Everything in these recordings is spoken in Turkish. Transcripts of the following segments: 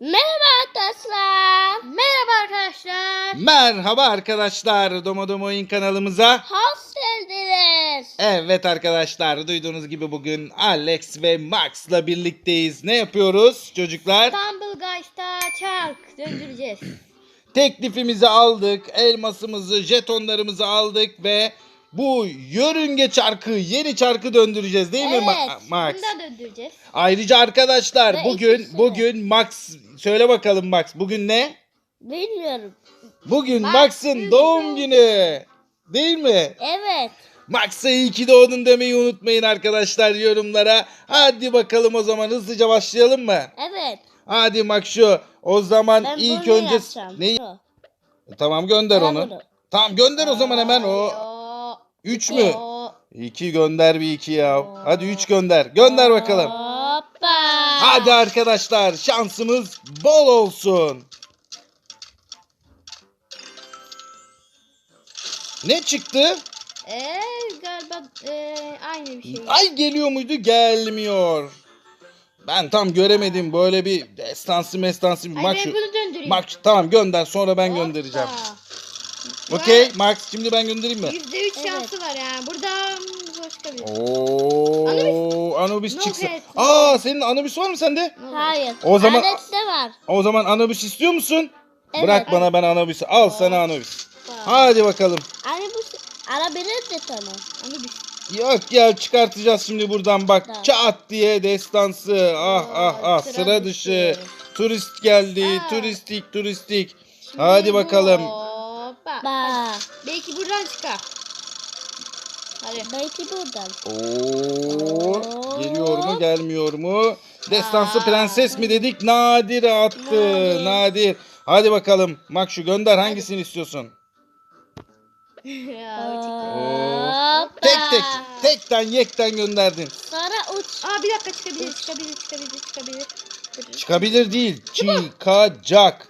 Merhaba arkadaşlar. Merhaba arkadaşlar. Merhaba arkadaşlar Domodomo Oyun kanalımıza. Hoş geldiniz. Evet arkadaşlar duyduğunuz gibi bugün Alex ve Max'la birlikteyiz. Ne yapıyoruz çocuklar? Tumble Guys'ta çark döndüreceğiz. Teklifimizi aldık, elmasımızı, jetonlarımızı aldık ve bu yörünge çarkı, yeni çarkı döndüreceğiz değil mi Ma- Evet, Max? Bunu da döndüreceğiz. Ayrıca arkadaşlar Ve bugün bugün Max söyle bakalım Max bugün ne? Bilmiyorum. Bugün Max Max'ın doğum günü. Değil mi? Evet. Max'a iyi ki doğdun demeyi unutmayın arkadaşlar yorumlara. Hadi bakalım o zaman hızlıca başlayalım mı? Evet. Hadi Max'u o zaman Ben ilk bunu önce yapacağım. neyi? Bunu. Tamam gönder Ben onu. bunu. Tamam gönder o zaman hemen o. Yo, 3 mü? yo. 2 gönder bir 2 ya. Hadi 3 gönder. Gönder bakalım. Hoppa. Hadi arkadaşlar şansımız bol olsun. Ne çıktı? Ee, galiba ee, aynı bir şey. Ay geliyor muydu? Gelmiyor. Ben tam göremedim böyle bir destansı mestansı bir Ay Max ben bunu döndüreyim. Max tamam gönder sonra ben Hoppa. göndereceğim. Okey Max şimdi ben göndereyim mi? Yüzde üç Evet. şansı var yani. Buradan başka bir. Oo Anubis No çıksın. pet. Aa senin Anubis var mı sende? Hayır. O zaman- Alex'te var. O zaman Anubis istiyor musun? Evet. Bırak bana ben Anubis'i. Al sana Anubis. Hadi bakalım. Hani bu alabilir de sana. Onu bir Yok ya çıkartacağız şimdi buradan bak. Tamam. Çat diye destansı. Ah ah ah sıra dışı. Turist geldi. Turistik turistik. Hadi bakalım. Hoppa. Bak. Belki buradan çıkar. Hadi. Belki buradan. Oo, geliyor mu gelmiyor mu? Destansı Aa. prenses mi dedik? Nadir attı. Nadir. Nadir. Hadi bakalım. Makşu gönder hangisini istiyorsun? Tek tek. Tekten yekten gönderdin. Sonra uç. Aa bir dakika çıkabilir, çıkabilir, çıkabilir, çıkabilir. Çıkabilir değil. Çıkacak.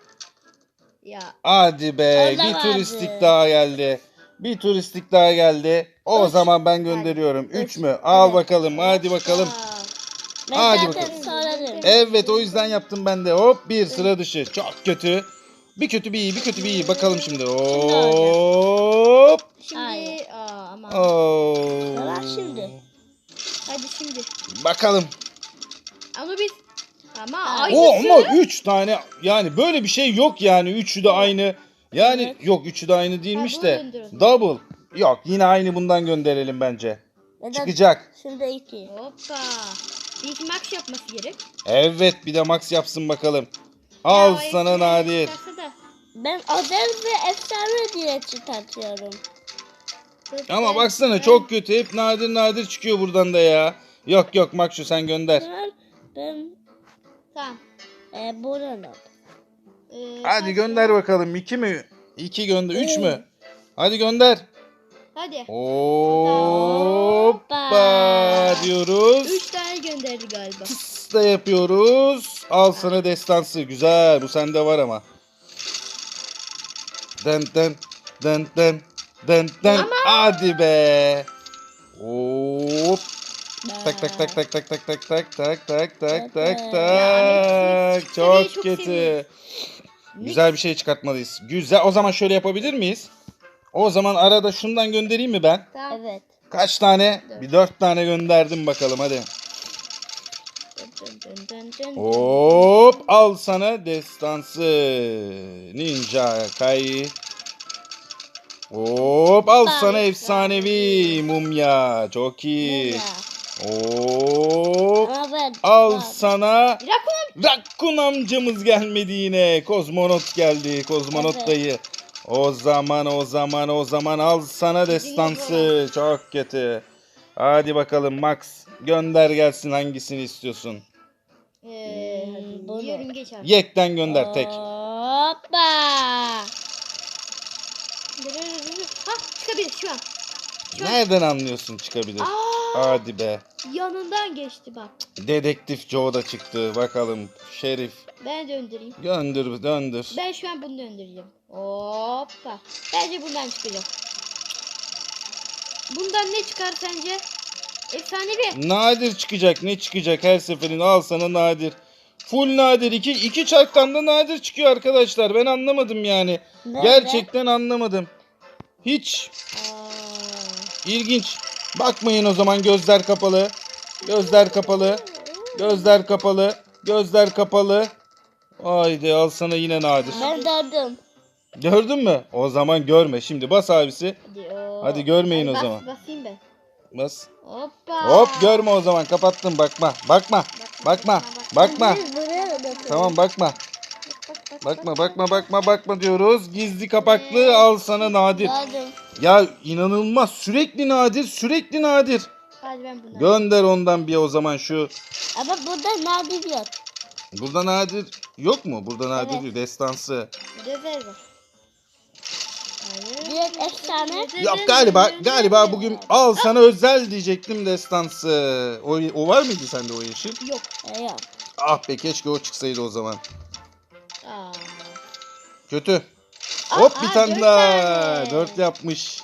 Ya Hadi be. Orada bir turistik daha geldi. Bir turistik daha geldi. O Üç. zaman ben gönderiyorum. Üç. Üç mü? Al Evet. bakalım. Hadi bakalım. Ben Hadi bakalım. Evet o yüzden yaptım ben de. Hop bir sıra dışı. Çok kötü. Bir kötü bir iyi, bir kötü bir iyi. Bakalım şimdi. Hop. şimdi aa aman. Oo. Şimdi. Hadi şimdi. Bakalım. Ama biz ama aynısı. O ama 3 tane yani böyle bir şey yok yani. Üçü de aynı. Yani Evet. yok üçü de aynı değilmiş Ha, de. Double. Yok yine aynı bundan gönderelim bence. Neden? Çıkacak. Şimdi iki. Hoppa. Bir iki max yapması gerek. Evet bir de Max yapsın bakalım. Al Ya, o sana Nadir. çıkarsa da. Ben özel ve efsane diye çıkartıyorum. Ama baksana çok kötü. Hep nadir nadir çıkıyor buradan da ya. Yok yok Makşu sen gönder. Ben, ben Tamam. e, buradan aldım. Ee, Hadi gönder bakalım. 2 mi? 2 gönder. 3 mü? Hadi gönder. Hadi. Hoppa diyoruz. Üç tane gönderdi galiba. Tıs da yapıyoruz. Al sana destansı. Güzel. Bu sende var ama. Den den den den den den. Hadi be. Hop. Tak tak tak tak tak tak tak tak tak tak tak tak tak. Çok kötü. Güzel bir şey çıkartmalıyız. Güzel. O zaman şöyle yapabilir miyiz? O zaman arada şundan göndereyim mi ben? Tamam. Evet. Kaç tane? Bir dört tane gönderdim bakalım hadi. Hop al sana destansı. Ninja Kai. Hop al sana efsanevi mumya. Çok iyi. Ya. Ben al Bak. sana Rakun. Rakun amcamız gelmedi yine. Kozmonot geldi. Kozmonot Evet. dayı. O zaman o zaman o zaman al sana destansı. Çok kötü. Hadi bakalım Max. Gönder gelsin hangisini istiyorsun. Ee, hadi. bunu. Yörünge çarpı. Yekten gönder tek. Hoppa. Ha çıkabilir şu an. Nereden anlıyorsun çıkabilir? Aa, Hadi be. yanından geçti bak. Dedektif Joe da çıktı. Bakalım Şerif. Ben döndüreyim. Döndür döndür. Ben şu an bunu döndüreceğim. Hoppa. Bence bundan çıkacak. Bundan ne çıkar sence? Efsanevi. Nadir çıkacak. Ne çıkacak her seferinde al sana nadir. Full nadir. iki, iki çarktan da nadir çıkıyor arkadaşlar. Ben anlamadım yani. Nerede? Gerçekten anlamadım. Hiç. İlginç. Bakmayın o zaman gözler kapalı. Gözler kapalı. Gözler kapalı. Gözler kapalı. Haydi al sana yine nadir. Ben gördüm. Gördün mü? O zaman görme. Şimdi bas abisi. Hadi, oo. Hadi görmeyin Hadi o bas- zaman. Basayım ben. Bas. Hoppa. Hop görme o zaman. Kapattım. Bakma. Bakma. Bakma. Bakma. Bakıyoruz. Tamam bakma. Bak, bak, Bakma bakma bakma bakma diyoruz. Gizli kapaklı al sana nadir. Gördüm. Ya inanılmaz. Sürekli nadir. Sürekli nadir. Hadi ben bunu. Gönder ondan bir o zaman şu. Ama burada nadir yok. Burada nadir yok mu? Burada nadir Evet. yok. Destansı. Hayır. Direkt efsane. Yok galiba galiba bugün al sana özel diyecektim destansı. O, o var mıydı sende o yeşil? Yok. E, yok. Ah be keşke o çıksaydı o zaman. Aa. Kötü. Aa, Hop bir aa, tane dört daha. tane. Dört yapmış.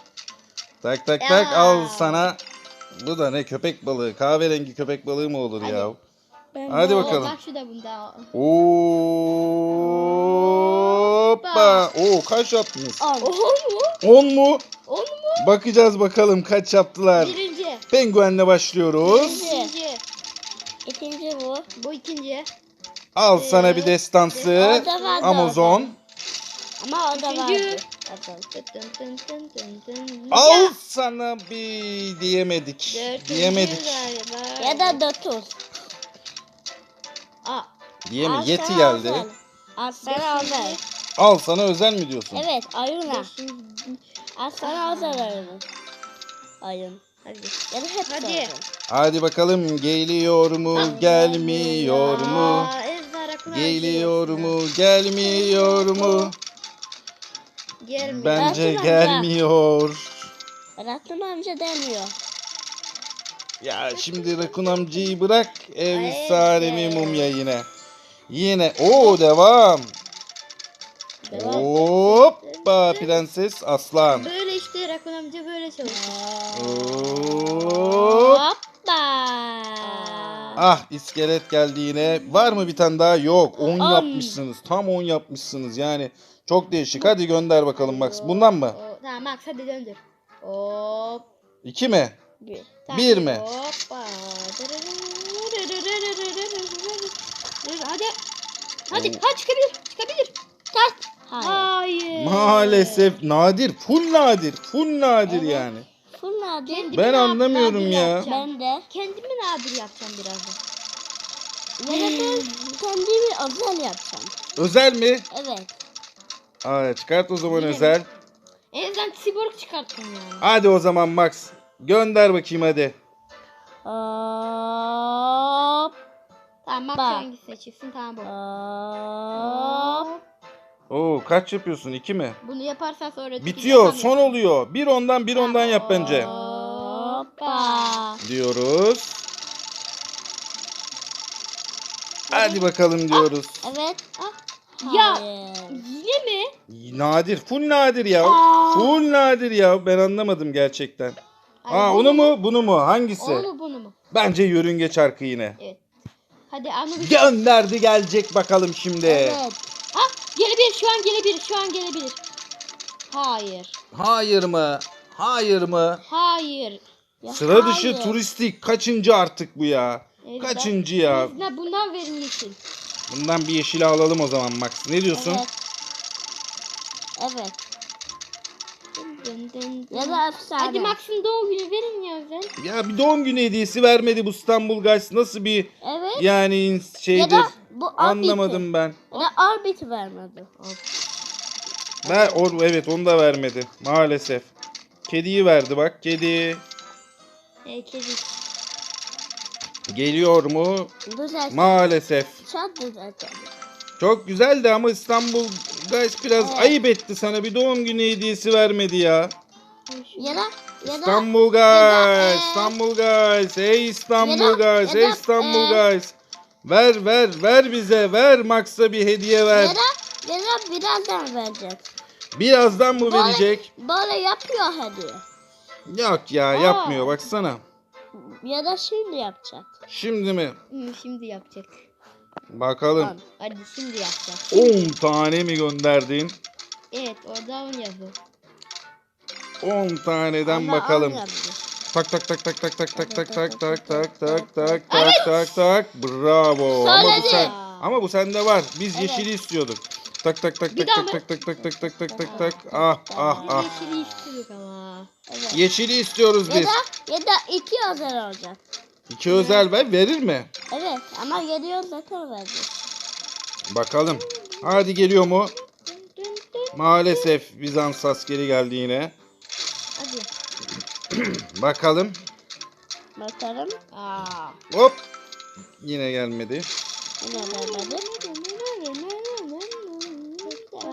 Tak tak tak Ya. al sana. Bu da ne köpek balığı? Kahverengi köpek balığı mı olur ya? Ben Hadi de- bakalım. Bak şu da bunda. Hoppa. Oo kaç yaptınız? On. Oh mu? 10 mu? On mu? Bakacağız bakalım kaç yaptılar. Birinci. Penguenle başlıyoruz. İkinci. İkinci bu. Bu ikinci. Al sana bir destansı. Orada vardı Amazon. Ama o da vardı. Al sana bir diyemedik. Dördüncü Diyemedik. galiba. Ya da dokuz. Diyeme Al yeti sana geldi. özel. Al sana özel. Al sana özel mi diyorsun? Evet. Beşinci. Al sana özel ayını. Ayın. Hadi. Ya da hepsi Hadi. özel. Hadi bakalım geliyor mu gelmiyor mu? Aa, Ezra Rakun Geliyor mu gelmiyor mu? Gelmiyor. Bence amca. gelmiyor. Rakun amca demiyor. Ya şimdi Rakun amcayı bırak efsanemi Evet. mumya yine. Yine o devam. Devam. Hoppa prenses aslan. Böyle işte Rakun amca böyle çalışıyor. Ah iskelet geldi yine. Var mı bir tane daha? Yok. 10 On. yapmışsınız. Tam 10 yapmışsınız yani. Çok değişik. Hadi gönder bakalım Max. Bundan mı? Tamam Max hadi döndür. Hop. 2 mi? Bir. Tamam. Bir mi? Hoppa. Hadi. Hadi. Ha çıkabilir. Çıkabilir. Tat. Hayır. Hayır. Maalesef nadir. Full nadir. Full nadir Evet. yani. Full nadir. Kendimi Ben nadir anlamıyorum ya. yapacağım. Ben de. Kendimi nadir yapacağım birazdan. Ya da ben kendimi özel yapacağım. Özel mi? Evet. Aa, çıkart o zaman özel. En azından cyborg çıkarttım yani. Hadi o zaman Max. Gönder bakayım hadi. Hop. Tamam Max Bak. hangisi seçilsin tamam bu. Hop. Oo kaç yapıyorsun? 2 mi? Bunu yaparsan sonra Bitiyor. Son oluyor. Bir ondan bir ondan yap bence. Hoppa. Diyoruz. Hadi bakalım diyoruz. Evet. Ah. Ya. Yine mi? Nadir. Full nadir ya. Aa. Full nadir ya. Ben anlamadım gerçekten. Ay, Aa onu mu bunu mu? Hangisi? Onu mu bunu mu? Bence yörünge çarkı yine. Evet. Hadi Anubis. Gönderdi gelecek bakalım şimdi. Evet. Ah gelebilir şu an gelebilir şu an gelebilir. Hayır. Hayır mı? Hayır mı? Hayır. Ya Sıra dışı hayır. turistik kaçıncı artık bu ya? Evet, Kaçıncı ya? Ne bundan verin yeşil. Bundan bir yeşil alalım o zaman Max. Ne diyorsun? Evet. Evet. Ya da efsane. Hadi Max'ın doğum günü verin ya özel. Ya bir doğum günü hediyesi vermedi bu İstanbul Guys. Nasıl bir Evet. yani şeydir? Ya da bu Anlamadım ben. Ya da vermedi. Ver, or, evet onu da vermedi maalesef. Kediyi verdi bak kedi. E, kedi. Geliyor mu? Güzel. Maalesef. Çok güzel. Çok güzeldi ama İstanbul Guys biraz Evet. ayıp etti sana. Bir doğum günü hediyesi vermedi ya. Ya da ya da İstanbul Guys, da, e, İstanbul Guys, hey İstanbul ya da- Guys, ya hey da, İstanbul e, Guys. Ver ver ver bize ver Max'a bir hediye ver. ya da ya da birazdan verecek. Birazdan mı Böyle- verecek? Böyle yapıyor hediye. Yok ya Aa. yapmıyor baksana. Ya da şimdi yapacak. Şimdi mi? Şimdi yapacak. Bakalım. On. Hadi şimdi yapacağız. 10 tane mi gönderdin? Evet orada 10 yazıyor. 10 taneden Ama bakalım. Tak tak tak tak tak tak tak tak tak tak tak tak tak tak tak tak bravo. Ama bu sen ama bu sende var. Biz yeşili istiyorduk. Tak tak tak tak tak tak tak tak tak tak tak tak tak. Ah ah ah. Yeşili istiyoruz ama. Yeşili istiyoruz Ya biz. da, ya da iki özel olacak. İki özel ver verir mi? Evet ama geliyor zaten verecek. Bakalım. Hadi geliyor mu? Maalesef Bizans askeri geldi yine. Hadi. Bakalım. Bakalım. Aa. Hop. Yine gelmedi. Yine vermedi.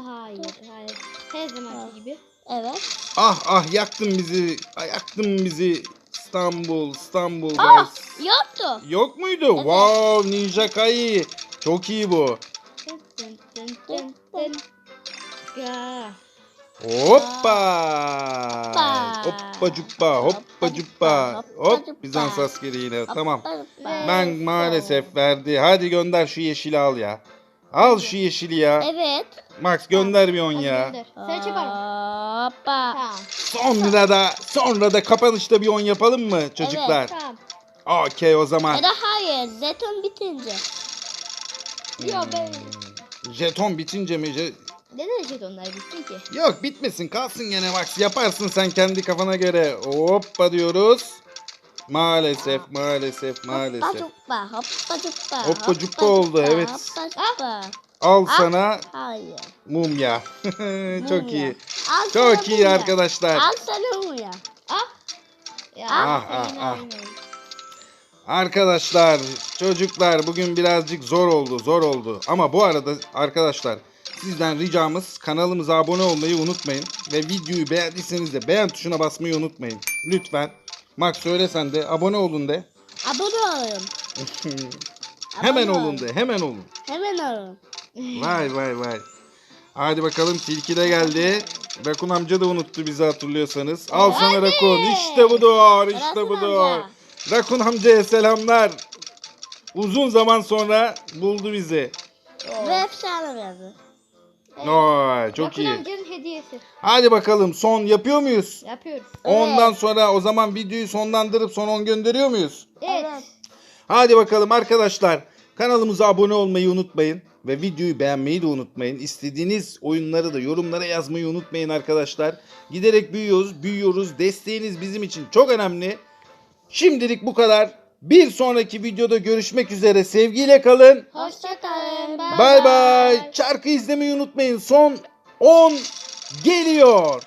Hayır, hayır. Her zamanki gibi. Evet. Ah ah yaktın bizi. Ah, Yaktın bizi. İstanbul, İstanbul. Guys. Yoktu. Yok muydu? Wow, Ninja Kai. Çok iyi bu. Hoppa. Hoppa. Hoppa cuppa, hoppa cuppa. Hoppa Hop. Bizans askeri yine. Tamam. Ben maalesef verdi. Hadi gönder şu yeşili al ya. Al şu yeşili ya. Evet. Max gönder bir on ya. Sen. Hoppa. Tamam. Sonra da sonra da kapanışta bir on yapalım mı çocuklar? Tamam. Okey o zaman. Ya da hayır. Zeton bitince. Yo ben. Jeton bitince mi? Je- Neden jetonlar bitsin ki? Yok bitmesin kalsın gene Max. Yaparsın sen kendi kafana göre. Hoppa diyoruz. Maalesef maalesef Hoppa maalesef. cuppa. Hoppa cuppa. Hoppa cuppa oldu, cuppa, evet. Hoppa cuppa. Al Ah. sana Hayır. mumya. Çok Mumya. iyi. Al Çok iyi mumya. arkadaşlar. Al sana mumya. Ah. Ya. Ah, ah, ah. Arkadaşlar, çocuklar bugün birazcık zor oldu, zor oldu. Ama bu arada arkadaşlar sizden ricamız kanalımıza abone olmayı unutmayın. Ve videoyu beğendiyseniz de beğen tuşuna basmayı unutmayın. Lütfen. Max söyle sen de abone olun de. Abone olun. hemen Abone olun de, hemen olun. Hemen olun. Vay vay vay. Hadi bakalım tilki de geldi. Rakun amca da unuttu bizi hatırlıyorsanız. Al sana. Rakun. İşte budur, işte budur. amca. Rakun amcaya selamlar. Uzun zaman sonra buldu bizi. Ve efsane verdi. Vay çok iyi. amcanın hediyesi. Hadi bakalım son yapıyor muyuz? Yapıyoruz. Ondan sonra o zaman videoyu sonlandırıp son 10 gönderiyor muyuz? Evet. Evet. Hadi bakalım arkadaşlar. Kanalımıza abone olmayı unutmayın. Ve videoyu beğenmeyi de unutmayın. İstediğiniz oyunları da yorumlara yazmayı unutmayın arkadaşlar. Giderek büyüyoruz, büyüyoruz. Desteğiniz bizim için çok önemli. Şimdilik bu kadar. Bir sonraki videoda görüşmek üzere. Sevgiyle kalın. Hoşçakalın. Bay bay. Çarkı izlemeyi unutmayın. Son 10 geliyor.